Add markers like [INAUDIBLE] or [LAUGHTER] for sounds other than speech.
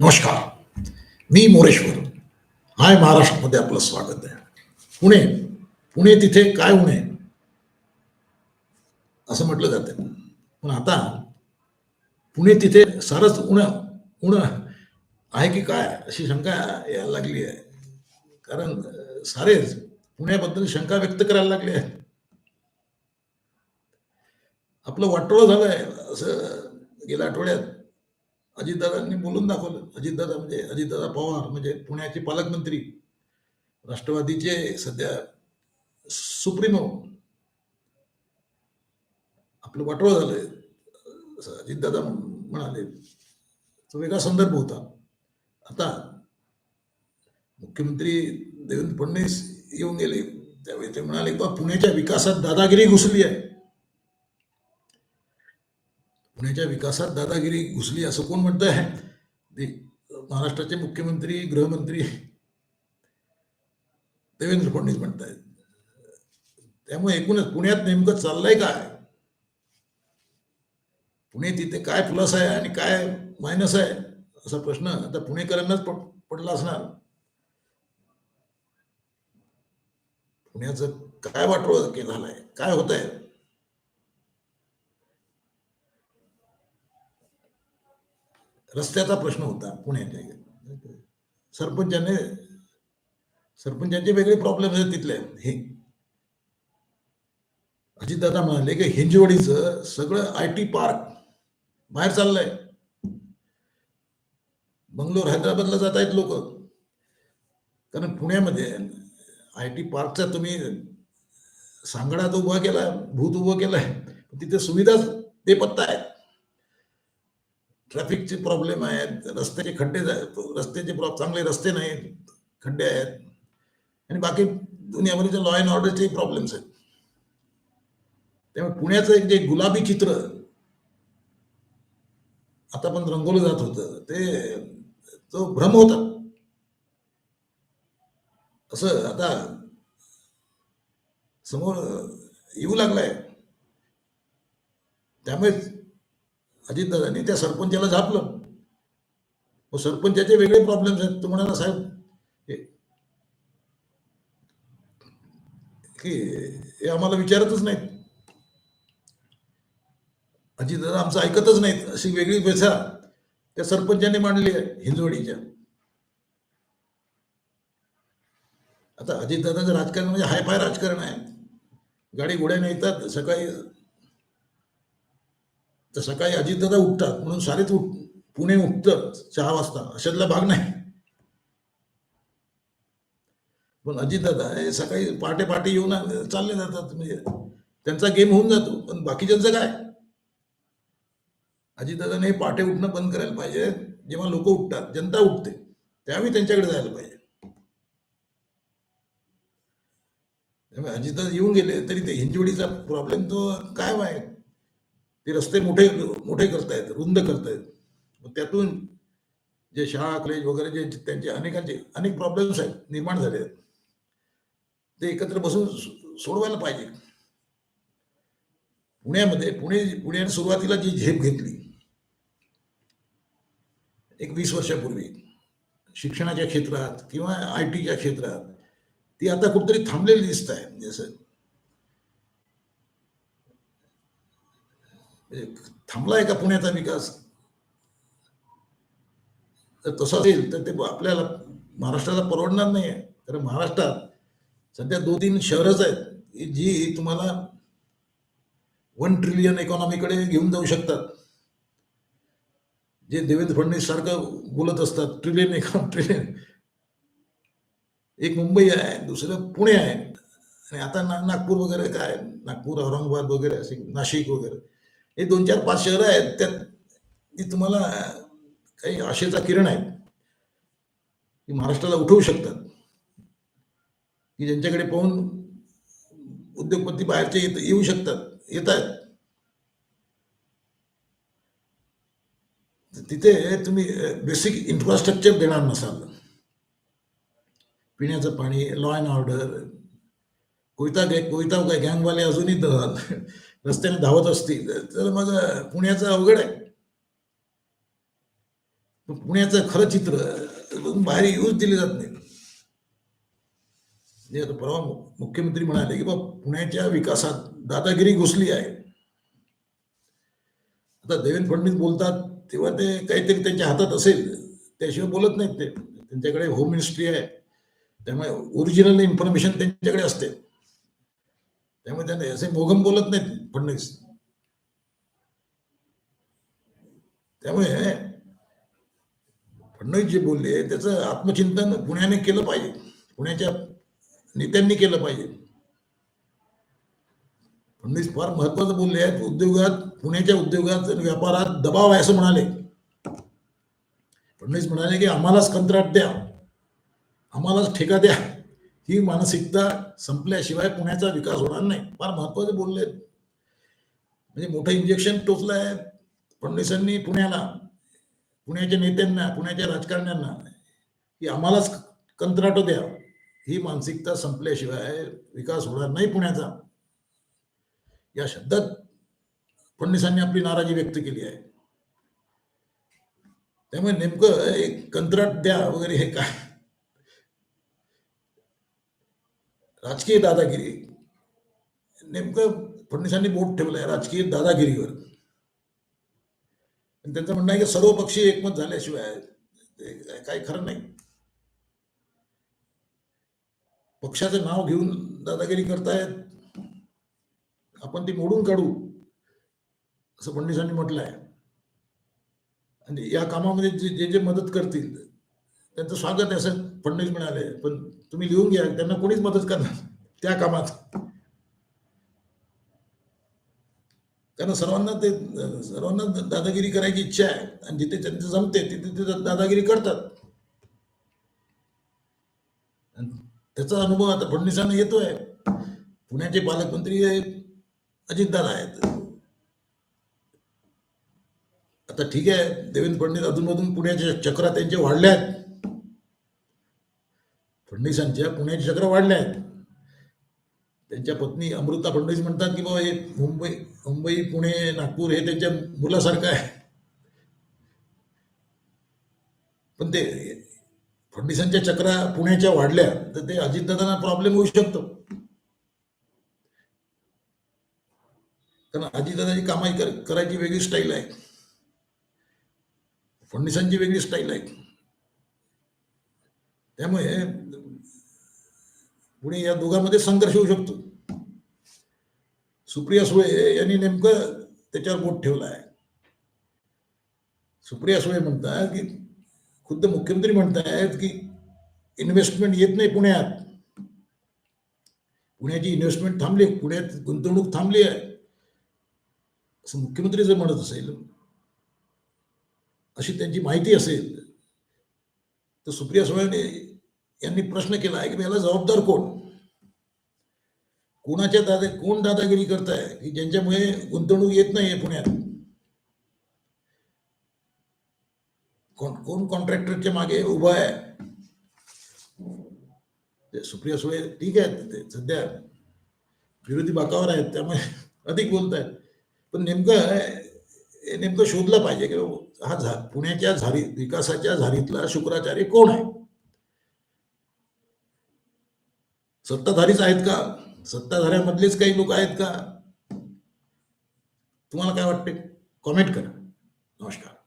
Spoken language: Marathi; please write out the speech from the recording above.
नमस्कार. मी मोरेश्वर हाय महाराष्ट्रामध्ये आपलं स्वागत आहे. पुणे. पुणे तिथे काय उणे असं म्हटलं जातं. पण आता पुणे तिथे सारंच उण उण आहे की काय अशी शंका यायला लागली आहे. कारण सारेच पुण्याबद्दल शंका व्यक्त करायला लागले आहेत. आपलं वाटोळं झालंय असं गेल्या आठवड्यात. अजितदादांनी बोलून दाखवलं. अजितदादा म्हणजे अजितदादा पवार म्हणजे पुण्याचे पालकमंत्री राष्ट्रवादीचे सध्या सुप्रीमो. आपलं वाटोळ झालंय. अजितदादा म्हणाले तो वेगळा संदर्भ होता. आता मुख्यमंत्री देवेंद्र फडणवीस येऊन गेले. त्यावेळी ते म्हणाले बा पुण्याच्या विकासात दादागिरी घुसली आहे. पुण्याच्या विकासात दादागिरी घुसली असं कोण म्हणत आहे महाराष्ट्राचे मुख्यमंत्री गृहमंत्री देवेंद्र फडणवीस म्हणत आहेत त्यामुळे एकूणच पुण्यात नेमकं चाललंय काय? पुणे तिथे काय प्लस आहे आणि काय मायनस आहे असा प्रश्न आता पुणेकरांनाच पडला असणार. पुण्याचं काय वाटोळ झालंय काय होत आहे रस्त्याचा प्रश्न होता पुण्याच्या सरपंचाने सरपंचांचे वेगळे प्रॉब्लेम आहेत तिथले. हे. अजितदादा म्हणाले की हिंजवडीचं सगळं आय टी पार्क बाहेर चाललंय. बंगलोर हैदराबादला जात आहेत लोक. कारण पुण्यामध्ये आय टी पार्कचा तुम्ही सांगडात उभा केला भूत उभं केलाय. तिथे सुविधाच ते पत्ता आहेत. ट्रॅफिकचे प्रॉब्लेम आहेत रस्त्याचे खड्डे रस्त्याचे प्रॉ- चांगले रस्ते नाहीत खड्डे आहेत. आणि बाकी दुनियाभरीच्या लॉ अँड ऑर्डरचे प्रॉब्लेम्स आहेत. त्यामुळे पुण्याचं एक जे गुलाबी चित्र आता पण रंगवलं जात होतं ते तो भ्रम होता. असं आता समोर येऊ लागलाय. त्यामुळे अजितदादांनी त्या सरपंचाला झापलं. मग सरपंचाचे वेगळे प्रॉब्लेम्स आहेत. तो म्हणाला साहेब हे- की हे आम्हाला विचारतच नाहीत. अजितदादा आमचं ऐकतच नाहीत. अशी वेगळी व्यथा त्या सरपंचाने मांडली आहे हिंजवडीच्या. आता अजितदादाचं राजकारण म्हणजे हायफाय राजकारण आहे. गाडी घोड्याने येतात सकाळी तर सकाळी अजितदादा उठतात. म्हणून सारेच उठ पुणे उठतं सहा वाजता. अशातला भाग नाही. पण अजितदादा हे सकाळी पहाटे पहाटे येऊन चालले जातात. म्हणजे त्यांचा गेम होऊन जातो. पण बाकीच्यांचं काय? अजितदादाने हे पहाटे उठणं बंद करायला पाहिजे. जेव्हा लोक उठतात जनता उठते. त्यावेळी त्यांच्याकडे जायला पाहिजे. त्यामुळे अजितदादा येऊन गेले तरी ते हिंजवडीचा प्रॉब्लेम तो काय आहे ते रस्ते मोठे मोठे करतायत रुंद करतायत. मग त्यातून जे शाळा कॉलेज वगैरे जे त्यांचे अनेकांचे अनेक प्रॉब्लेम्स आहेत निर्माण झाले आहेत. ते एकत्र बसून सोडवायला पाहिजे. पुण्यामध्ये पुणे पुण्याने सुरुवातीला जी झेप घेतली एक वीस वर्षापूर्वी शिक्षणाच्या क्षेत्रात किंवा आय टीच्या क्षेत्रात ती आता कुठेतरी थांबलेली दिसत आहे. म्हणजे जसं असं म्हणजे म्हणजे थांबलाय का पुण्याचा विकास तर तसं असेल तर ते आपल्याला महाराष्ट्राला परवडणार नाही आहे. कारण महाराष्ट्रात सध्या दोन तीन शहरच आहेत जी तुम्हाला वन ट्रिलियन इकॉनॉमीकडे घेऊन जाऊ शकतात. जे देवेंद्र फडणवीस सारखं बोलत असतात ट्रिलियन इकॉनॉमी [LAUGHS] ट्रिलियन एक मुंबई आहे दुसरं पुणे आहे. आणि आता ना नागपूर वगैरे काय? नागपूर औरंगाबाद वगैरे असे नाशिक वगैरे. हे दोन चार पाच शहरं आहेत त्यात तुम्हाला काही आशेचा किरण आहे की महाराष्ट्राला उठवू शकतात. की ज्यांच्याकडे पाहून उद्योगपती बाहेरचे येत येऊ शकतात येत आहेत तिथे तुम्ही बेसिक इन्फ्रास्ट्रक्चर देणार नसाल. पिण्याचं पाणी लॉ अँड ऑर्डर कोयता गे कोयता काय गँगवाले अजूनही ध- रस्त्याने धावत असतील तर मग पुण्याचं अवघड आहे. पुण्याचं खरं चित्र बाहेर येऊच दिले जात नाही. म्हणजे आता परवा मुख्यमंत्री म्हणाले की बा पुण्याच्या विकासात दादागिरी घुसली आहे. आता देवेंद्र फडणवीस बोलतात तेव्हा ते काहीतरी त्यांच्या हातात असेल. त्याशिवाय बोलत नाहीत ते. त्यांच्याकडे होम मिनिस्ट्री आहे. त्यामुळे ओरिजिनल इन्फॉर्मेशन त्यांच्याकडे असते. त्यामुळे त्यांना असे मोघम बोलत नाहीत. फडणवीस त्यामुळे फडणवीस जे बोलले त्याचं आत्मचिंतन पुण्याने केलं पाहिजे. पुण्याच्या नेत्यांनी केलं पाहिजे. फडणवीस फार महत्वाचं बोलले आहेत. उद्योगात पुण्याच्या उद्योगात व्यापारात दबाव आहे असं म्हणाले फडणवीस म्हणाले की आम्हालाच कंत्राट द्या. आम्हालाच ठेका द्या. ही मानसिकता संपल्याशिवाय पुण्याचा विकास होणार नाही. फार महत्त्वाचे बोलले आहेत. म्हणजे मोठं इंजेक्शन टोचलं आहे फडणवीसांनी पुण्याला पुण्याच्या नेत्यांना पुण्याच्या राजकारण्यांना की आम्हालाच कंत्राट द्या. ही मानसिकता संपल्याशिवाय विकास होणार नाही पुण्याचा. या शब्दात फडणवीसांनी आपली नाराजी व्यक्त केली आहे. त्यामुळे नेमकं एक कंत्राट द्या वगैरे हे काय? राजकीय दादागिरी. नेमकं फडणवीसांनी बोट ठेवलंय राजकीय दादागिरीवर. आणि त्यांचं म्हणणं आहे की सर्वपक्षीय एकमत झाल्याशिवाय काही खरं नाही. पक्षाचं नाव घेऊन दादागिरी करतायत. आपण ती मोडून काढू असं फडणवीसांनी म्हटलं आहे आणि या कामामध्ये जे जे जे मदत करतील त्यांचं स्वागत आहे असं फडणवीस म्हणाले पण तुम्ही लिहून घ्या त्यांना कोणीच मदत करणार त्या कामात. कारण सर्वांना ते सर्वांना दादागिरी करायची इच्छा आहे. आणि जिथे त्यांचं जमते तिथे ते दादागिरी करतात. आणि त्याचा अनुभव आता फडणवीसांना येतोय. पुण्याचे पालकमंत्री अजितदादा आहेत. आता ठीक आहे देवेंद्र फडणवीस अधूनमधून पुण्याच्या चक्रा त्यांच्या वाढल्या आहेत फडणवीसांच्या पुण्याची चक्र वाढल्या आहेत त्यांच्या पत्नी अमृता फडणवीस म्हणतात की बाबा हे मुंबई मुंबई पुणे नागपूर हे त्यांच्या मुलासारखं आहे. पण ते फडणवीसांच्या चक्रा पुण्याच्या वाढल्या तर ते अजितदादांना प्रॉब्लेम होऊ शकतो. कारण अजितदादाची कामाई कर करायची वेगळी स्टाईल आहे. फडणवीसांची वेगळी स्टाईल आहे. त्यामुळे पुणे या दोघांमध्ये संघर्ष होऊ शकतो. सुप्रिया सुळे यांनी नेमकं त्याच्यावर बोट ठेवलं आहे सुप्रिया सुळे म्हणतात की खुद्द मुख्यमंत्री म्हणतायत की इन्व्हेस्टमेंट येत नाही पुण्यात. पुण्याची इन्व्हेस्टमेंट थांबली पुण्यात गुंतवणूक थांबली आहे. असं मुख्यमंत्री जर म्हणत असेल अशी त्यांची माहिती असेल तर सुप्रिया सुळेने यांनी प्रश्न केला आहे की याला जबाबदार कोण? कोणाच्या दादा कोण दादागिरी करताय? की ज्यांच्यामुळे गुंतवणूक येत नाहीये पुण्यात? कोण कोण कॉन्ट्रॅक्टरच्या मागे उभा आहे? ते सुप्रिया सुळे ठीक आहे ते सध्या विरोधी बाकावर आहेत त्यामुळे अधिक बोलत आहेत पण नेमकं नेमकं शोधलं पाहिजे की हा झा पुण्याच्या झारी विकासाच्या झारीतला शुक्राचार्य कोण आहे? सत्ताधारीच आहेत का? सत्ताधाऱ्यामधलेच काही लोक आहेत का? तुम्हाला काय वाटते कॉमेंट करा. नमस्कार.